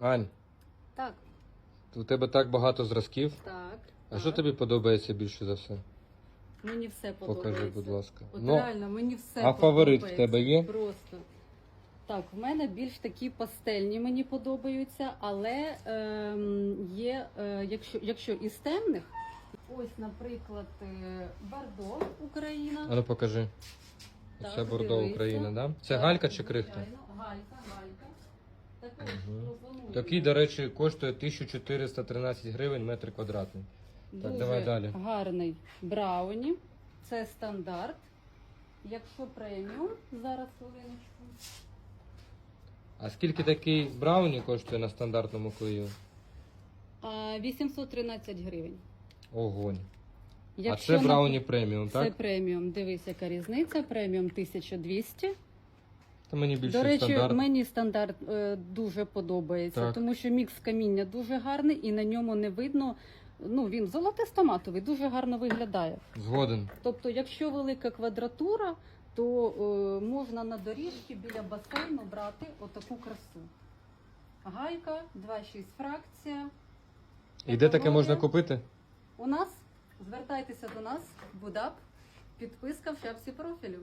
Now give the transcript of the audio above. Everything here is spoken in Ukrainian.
Ань, Так, у тебе так багато зразків. так. А так. що тобі подобається більше за все? Мені все подобається. Покажи, будь ласка. От Ну, реально, мені все а фаворит в подобається. тебе є? Просто. Так, в мене більш такі пастельні мені подобаються, але ем, є, е, якщо, якщо із темних, ось, наприклад, е, Бордо Україна. а ну покажи. Так, Це Бордо дивися. Україна, да? Це Так, галька чи крихта? звичайно, Галька, галька. Такий, до речі, коштує 1413 гривень метр квадратний. Так, Дуже давай далі. гарний брауні. Це стандарт. Якщо преміум, зараз хвилиночку. А скільки такий брауні коштує на стандартному клею? 813 гривень. Огонь. Якщо а це на- брауні преміум, Це преміум. Дивись, яка різниця. Преміум 1200. Та мені більше До речі, стандарт. мені стандарт е, дуже подобається, Так. тому що мікс каміння дуже гарний і на ньому не видно. Ну, він золотистоматовий, дуже гарно виглядає. Згоден. Тобто, якщо велика квадратура, то е, можна на доріжці біля басейну брати отаку красу. Гайка, 2,6 фракція. І де таке Економія. можна купити? У нас звертайтеся до нас, Будап, підписка в шапці профілю.